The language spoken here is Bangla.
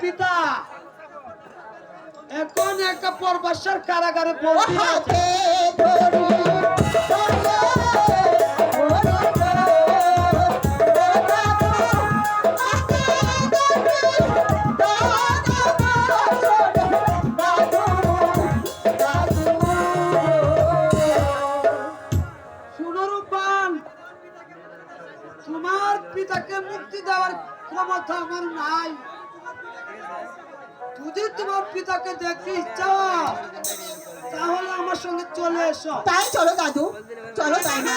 পিতা এখন একটা পরবাসার কারাগারে পৌঁছে তোমার পিতাকে মুক্তি দেওয়ার ক্ষমতা আমার নাই। যদি তোমার পিতাকে দেখতে ইচ্ছা তাহলে আমার সঙ্গে চলে এসো। তাই চলো দাদু, চলো তাই না?